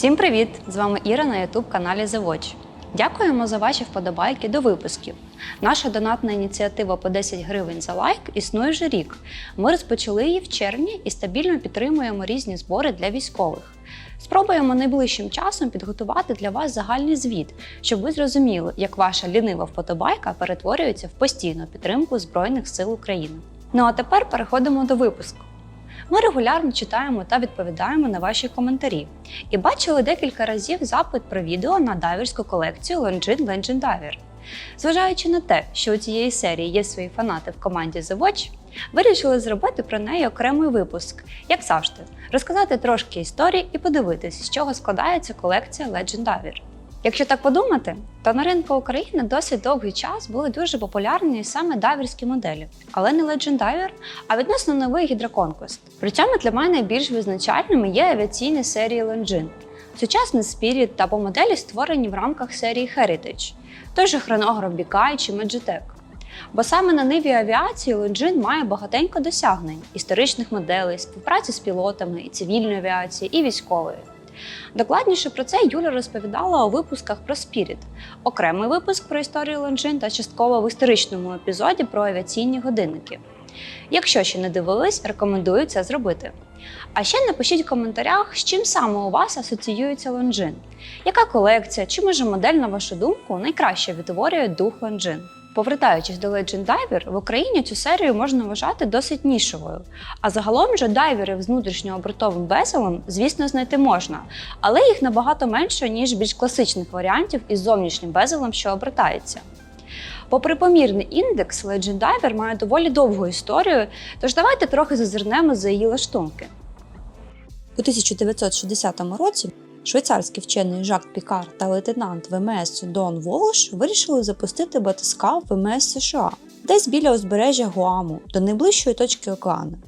Всім привіт! З вами Іра на youtube каналі The Watch. Дякуємо за ваші вподобайки до випусків. Наша донатна ініціатива по 10 гривень за лайк існує вже рік. Ми розпочали її в червні і стабільно підтримуємо різні збори для військових. Спробуємо найближчим часом підготувати для вас загальний звіт, щоб ви зрозуміли, як ваша лінива вподобайка перетворюється в постійну підтримку Збройних сил України. Ну а тепер переходимо до випуску. Ми регулярно читаємо та відповідаємо на ваші коментарі і бачили декілька разів запит про відео на дайверську колекцію Longines Legend Diver. Зважаючи на те, що у цієї серії є свої фанати в команді The Watch, вирішили зробити про неї окремий випуск, як завжди, розказати трошки історії і подивитись, з чого складається колекція Legend Diver. Якщо так подумати, то на ринку України досить довгий час були дуже популярні саме дайверські моделі, але не Legend Diver, а відносно новий Hydra При цьому для мене більш визначальними є авіаційні серії Longines. Сучасний Spirit та по моделі створені в рамках серії Heritage, той же хронограф Бікай чи Magitech. Бо саме на ниві авіації Longines має багатенько досягнень історичних моделей, співпраці з пілотами і цивільної авіації, і військової. Докладніше про це Юля розповідала у випусках про Spirit, окремий випуск про історію Лонжин та частково в історичному епізоді про авіаційні годинники. Якщо ще не дивились, рекомендую це зробити. А ще напишіть в коментарях, з чим саме у вас асоціюється Лонжин. Яка колекція чи може модель, на вашу думку, найкраще відтворює дух Лонжин? Повертаючись до Legend Diver, в Україні цю серію можна вважати досить нішовою. А загалом же дайверів з внутрішньообертовим безелем, звісно, знайти можна, але їх набагато менше, ніж більш класичних варіантів із зовнішнім безелем, що обертається. Попри помірний індекс, Legend Diver має доволі довгу історію, тож давайте трохи зазирнемо за її лаштунки. У 1960 році швейцарський вчений Жак Пікар та лейтенант ВМС Дон Волш вирішили запустити батискаф ВМС США десь біля узбережжя Гуаму до найближчої точки океану,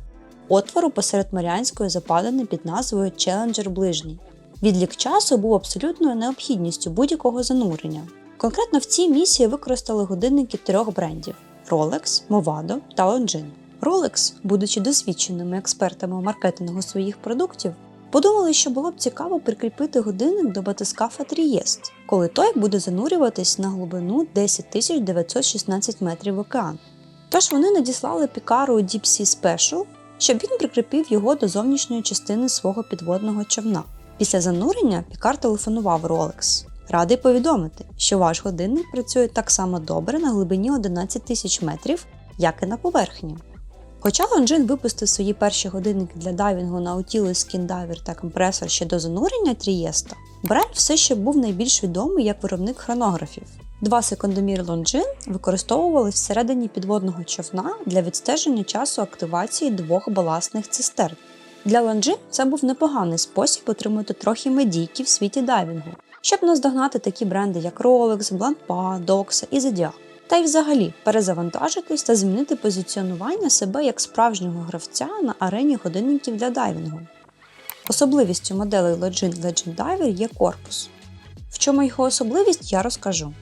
отвору посеред Маріанської западини під назвою Челенджер Ближній. Відлік часу був абсолютною необхідністю будь-якого занурення. Конкретно в цій місії використали годинники трьох брендів Rolex, Movado та Longines. Rolex, будучи досвідченими експертами у маркетингу своїх продуктів, подумали, що було б цікаво прикріпити годинник до батискафа Трієст, коли той буде занурюватись на глибину 10 916 метрів в океан. Тож вони надіслали пікару Deep Sea Special, щоб він прикріпив його до зовнішньої частини свого підводного човна. Після занурення Пікар телефонував Rolex. Радий повідомити, що ваш годинник працює так само добре на глибині 11 тисяч метрів, як і на поверхні. Хоча Longines випустив свої перші годинники для дайвінгу Nautilus Skin Diver та компресор ще до занурення Трієста, бренд все ще був найбільш відомий як виробник хронографів. Два секундоміри Longines використовувались всередині підводного човна для відстеження часу активації двох баласних цистерн. Для Longines це був непоганий спосіб отримати трохи медійки в світі дайвінгу, щоб наздогнати такі бренди, як Rolex, Blancpain, Doxa і Zodiac. Та й взагалі перезавантажитись та змінити позиціонування себе як справжнього гравця на арені годинників для дайвінгу. Особливістю моделей Login Legend Diver є корпус. В чому його особливість, я розкажу.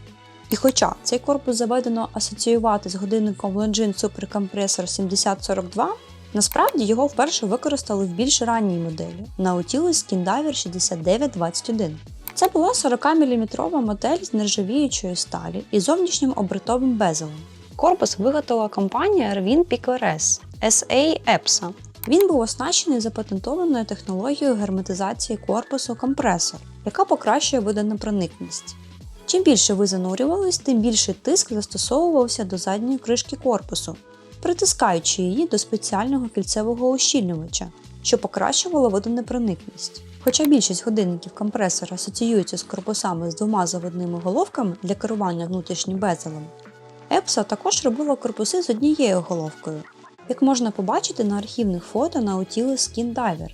І хоча цей корпус заведено асоціювати з годинником Longines Super Compressor 7042, насправді його вперше використали в більш ранній моделі Nautilus Skin Diver 6921. Це була 40-мм модель з нержавіючої сталі і зовнішнім обертовим безелем. Корпус виготовила компанія Erwin PQRS SA EPSA. Він був оснащений запатентованою технологією герметизації корпусу компресор, яка покращує видонепроникність. Чим більше ви занурювались, тим більший тиск застосовувався до задньої кришки корпусу, притискаючи її до спеціального кільцевого ущільнювача, що покращувало водонепроникність. Хоча більшість годинників компресора асоціюються з корпусами з двома заводними головками для керування внутрішнім безелем, EPSA також робила корпуси з однією головкою, як можна побачити на архівних фото на Nautilus Skin Diver.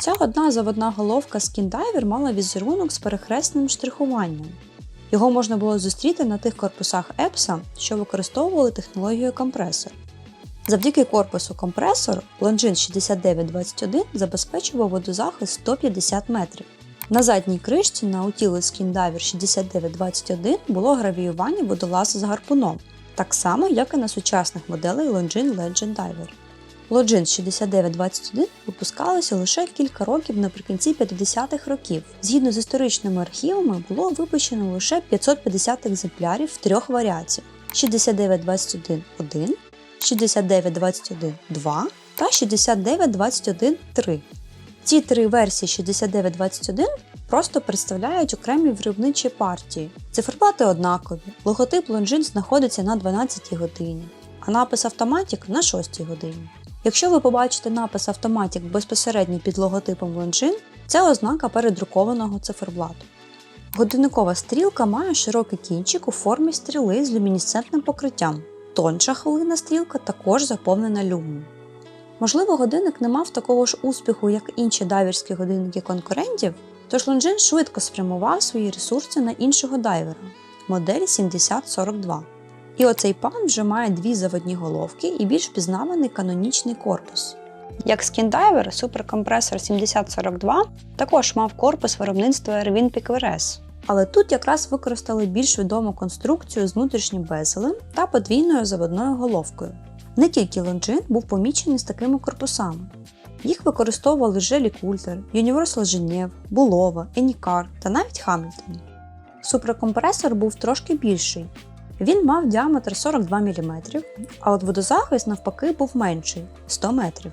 Ця одна заводна головка Skin Diver мала візерунок з перехресним штрихуванням. Його можна було зустріти на тих корпусах EPSA, що використовували технологію компресор. Завдяки корпусу компресор Longines 6921 забезпечував водозахист 150 метрів. На задній кришці Nautilus Skin Diver 6921 було гравіювання водолазу з гарпуном, так само, як і на сучасних моделей Longines Legend Diver. Login 6921 випускалися лише кілька років наприкінці 50-х років. Згідно з історичними архівами, було випущено лише 550 екземплярів в трьох варіаціях: 6921.1, 6921.2 та 6921.3. Ці три версії 6921 просто представляють окремі виробничі партії. Циферблати однакові, логотип Longines знаходиться на 12 годині, а напис Automatic на 6 годині. Якщо ви побачите напис Automatic безпосередньо під логотипом Longines, це ознака передрукованого циферблату. Годинникова стрілка має широкий кінчик у формі стріли з люмінесцентним покриттям. Тонша хвилина стрілка також заповнена люмом. Можливо, годинник не мав такого ж успіху, як інші дайверські годинники конкурентів, тож Longines швидко спрямував свої ресурси на іншого дайвера модель 7042. І оцей пан вже має дві заводні головки і більш впізнаваний канонічний корпус. Як скіндайвер, суперкомпресор 7042 також мав корпус виробництва Erwin PQRS. Але тут якраз використали більш відому конструкцію з внутрішнім безелем та подвійною заводною головкою. Не тільки Longines був помічений з такими корпусами. Їх використовували Желі Культер, Universal Genève, Булова, Енікар та навіть Хамільтон. Суперкомпресор був трошки більший. Він мав діаметр 42 мм, а от водозахист навпаки був менший 100 метрів.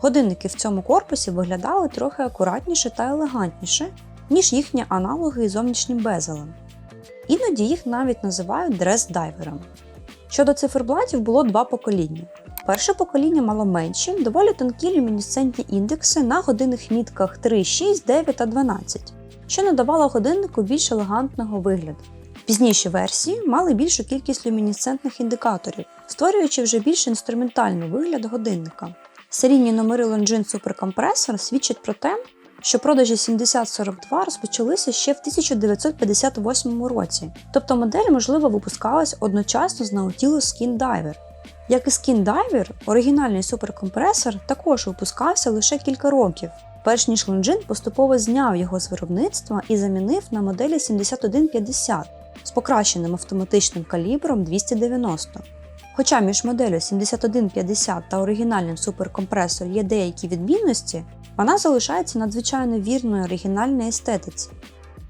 Годинники в цьому корпусі виглядали трохи акуратніше та елегантніше, ніж їхні аналоги із зовнішнім безелем. Іноді їх навіть називають дрес-дайверами. Щодо циферблатів було два покоління. Перше покоління мало менші, доволі тонкі люмінесцентні індекси на годинних мітках 3, 6, 9 та 12, що надавало годиннику більш елегантного вигляду. Пізніші версії мали більшу кількість люмінесцентних індикаторів, створюючи вже більш інструментальний вигляд годинника. Серійні номери Longines Supercompressor свідчать про те, що продажі 7042 розпочалися ще в 1958 році, тобто модель, можливо, випускалась одночасно з Nautilus Skin Diver. Як і Skin Diver, оригінальний суперкомпресор також випускався лише кілька років, перш ніж Longines поступово зняв його з виробництва і замінив на моделі 7150 з покращеним автоматичним калібром 290. Хоча між моделлю 7150 та оригінальним суперкомпресор є деякі відмінності, вона залишається надзвичайно вірною оригінальній естетиці.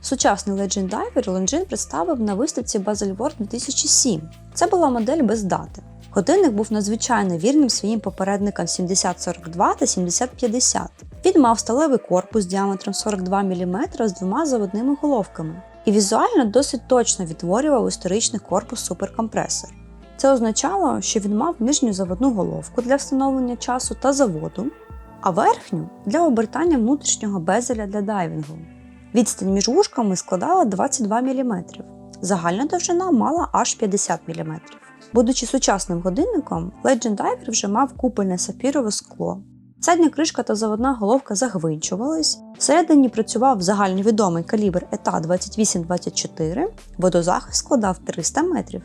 Сучасний Legend Diver представив на виставці Basel World 2007. Це була модель без дати. Годинник був надзвичайно вірним своїм попередникам 7042 та 7050. Він мав сталевий корпус діаметром 42 мм з двома заводними головками і візуально досить точно відтворював історичний корпус суперкомпресор. Це означало, що він мав нижню заводну головку для встановлення часу та заводу, а верхню для обертання внутрішнього безеля для дайвінгу. Відстань між вушками складала 22 мм. Загальна довжина мала аж 50 мм. Будучи сучасним годинником, Legend Diver вже мав купольне сапірове скло. Задня кришка та заводна головка загвинчувались, всередині працював загальновідомий калібр ETA 2824, водозахист складав 300 метрів.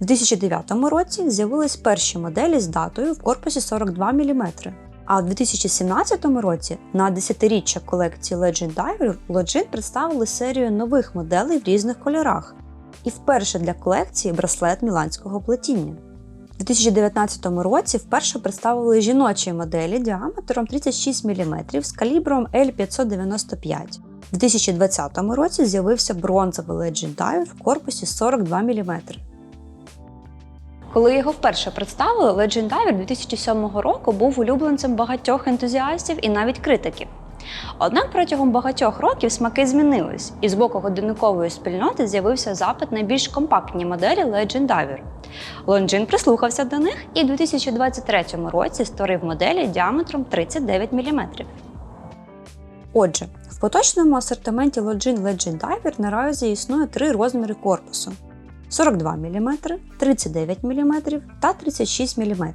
У 2009 році з'явились перші моделі з датою в корпусі 42 мм. А у 2017 році на 10-річчя колекції Legend Diver Login представили серію нових моделей в різних кольорах і вперше для колекції браслет міланського плетіння. У 2019 році вперше представили жіночі моделі діаметром 36 мм з калібром L595. У 2020 році з'явився бронзовий Legend Diver в корпусі 42 мм. Коли його вперше представили, Legend Diver 2007 року був улюбленцем багатьох ентузіастів і навіть критиків. Однак протягом багатьох років смаки змінились, і з боку годинникової спільноти з'явився запит на більш компактні моделі Legend Diver. Longines прислухався до них і у 2023 році створив моделі діаметром 39 мм. Отже, в поточному асортименті Longines Legend Diver наразі існує три розміри корпусу: 42 мм, 39 мм та 36 мм.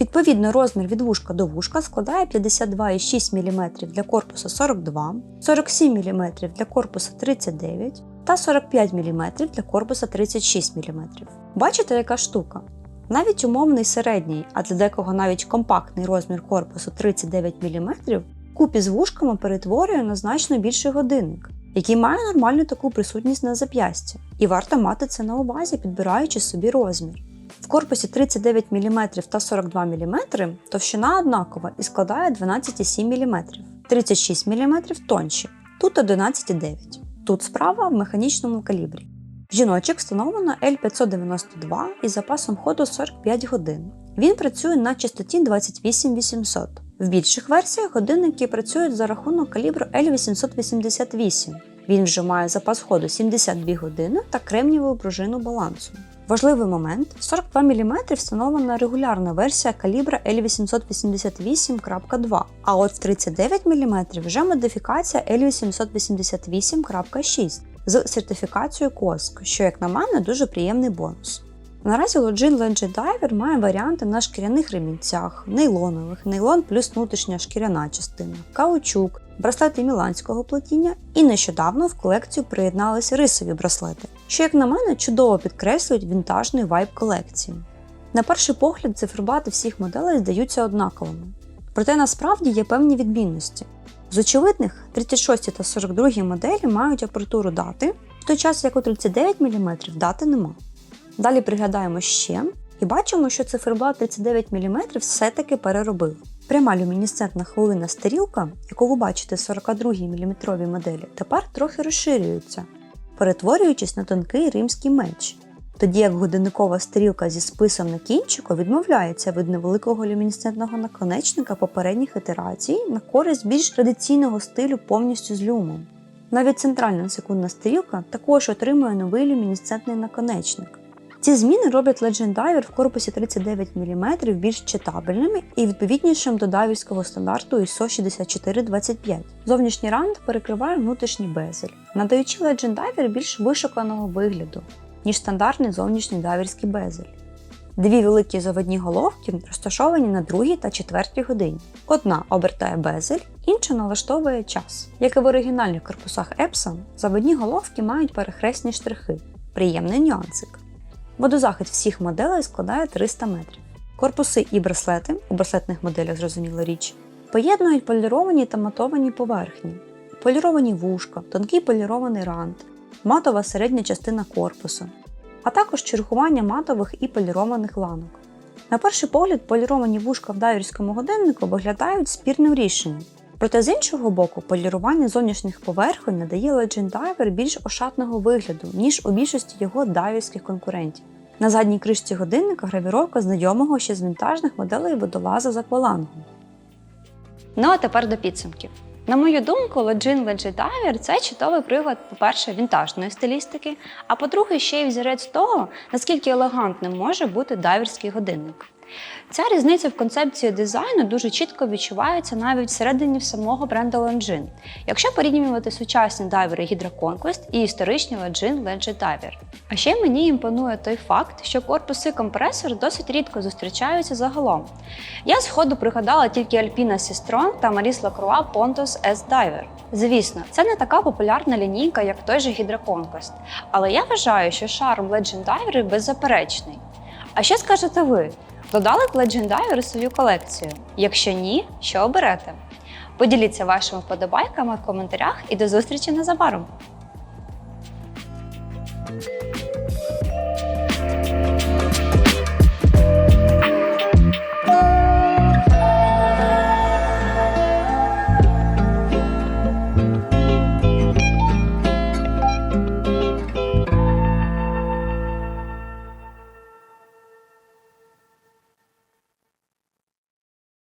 Відповідно, розмір від вушка до вушка складає 52,6 мм для корпусу 42, 47 мм для корпусу 39 та 45 мм для корпуса 36 мм. Бачите, яка штука? Навіть умовний середній, а для декого навіть компактний розмір корпусу 39 мм купі з вушками перетворює на значно більший годинник, який має нормальну таку присутність на зап'ясті. І варто мати це на увазі, підбираючи собі розмір. В корпусі 39 мм та 42 мм товщина однакова і складає 12,7 мм, 36 мм тонші, тут 11,9 Тут справа в механічному калібрі. Жіночок встановлено L592 із запасом ходу 45 годин. Він працює на частоті 28800. В більших версіях годинники працюють за рахунок калібру L888. Він вже має запас ходу 72 години та кремнієву пружину балансу. Важливий момент: 42 мм встановлена регулярна версія калібра L888.2, а от в 39 мм вже модифікація L888.6 з сертифікацією COSC, що, як на мене, дуже приємний бонус. Наразі Login Legend Diver має варіанти на шкіряних ремінцях, нейлонових, нейлон плюс внутрішня шкіряна частина, каучук, браслети міланського плетіння і нещодавно в колекцію приєдналися рисові браслети, що, як на мене, чудово підкреслюють вінтажний вайб колекції. На перший погляд, циферблати всіх моделей здаються однаковими. Проте насправді є певні відмінності. З очевидних 36 та 42 моделі мають апертуру дати, в той час як у 39 мм дати нема. Далі приглядаємо ще і бачимо, що циферблат 39 мм все-таки переробив. Пряма люмінесцентна хвилина стрілка, яку ви бачите в 42 мм моделі, тепер трохи розширюється, перетворюючись на тонкий римський меч. Тоді як годинникова стрілка зі списом на кінчику відмовляється від невеликого люмінесцентного наконечника попередніх ітерацій на користь більш традиційного стилю повністю з люмом. Навіть центральна секундна стрілка також отримує новий люмінесцентний наконечник. Ці зміни роблять Legend Diver в корпусі 39 мм більш читабельними і відповіднішим до дайверського стандарту ISO 6425. Зовнішній рант перекриває внутрішній безель, надаючи Legend Diver більш вишуканого вигляду, ніж стандартний зовнішній дайверський безель. Дві великі заводні головки розташовані на другій та четвертій годині. Одна обертає безель, інша налаштовує час. Як і в оригінальних корпусах Epson, заводні головки мають перехресні штрихи. Приємний нюансик. Водозахист всіх моделей складає 300 метрів. Корпуси і браслети, у браслетних моделях зрозуміло річ, поєднують поліровані та матовані поверхні, поліровані вушка, тонкий полірований рант, матова середня частина корпусу, а також чергування матових і полірованих ланок. На перший погляд, поліровані вушка в дайверському годиннику виглядають спірним рішенням. Проте з іншого боку, полірування зовнішніх поверхонь надає Legend Diver більш ошатного вигляду, ніж у більшості його дайверських конкурентів. На задній кришці годинника гравіровка знайомого ще з вінтажних моделей водолаза з аквалангом. Ну а тепер до підсумків. На мою думку, Login Legend Diver – це чудовий приклад, по-перше, вінтажної стилістики, а по-друге, ще й взірець того, наскільки елегантним може бути дайверський годинник. Ця різниця в концепції дизайну дуже чітко відчувається навіть всередині самого бренду Longines, якщо порівнювати сучасні дайвери Hydra і історичні Longines Legend Diver. А ще мені імпонує той факт, що корпуси компресор досить рідко зустрічаються загалом. Я зходу пригадала тільки Alpina Seastron та Maris Lacroix Pontus S Diver. Звісно, це не така популярна лінійка, як той же Hydra Conquest, але я вважаю, що шарм Legend Diver беззаперечний. А що скажете ви? Додали Legendary у свою колекцію? Якщо ні, що оберете? Поділіться вашими вподобайками в коментарях і до зустрічі незабаром!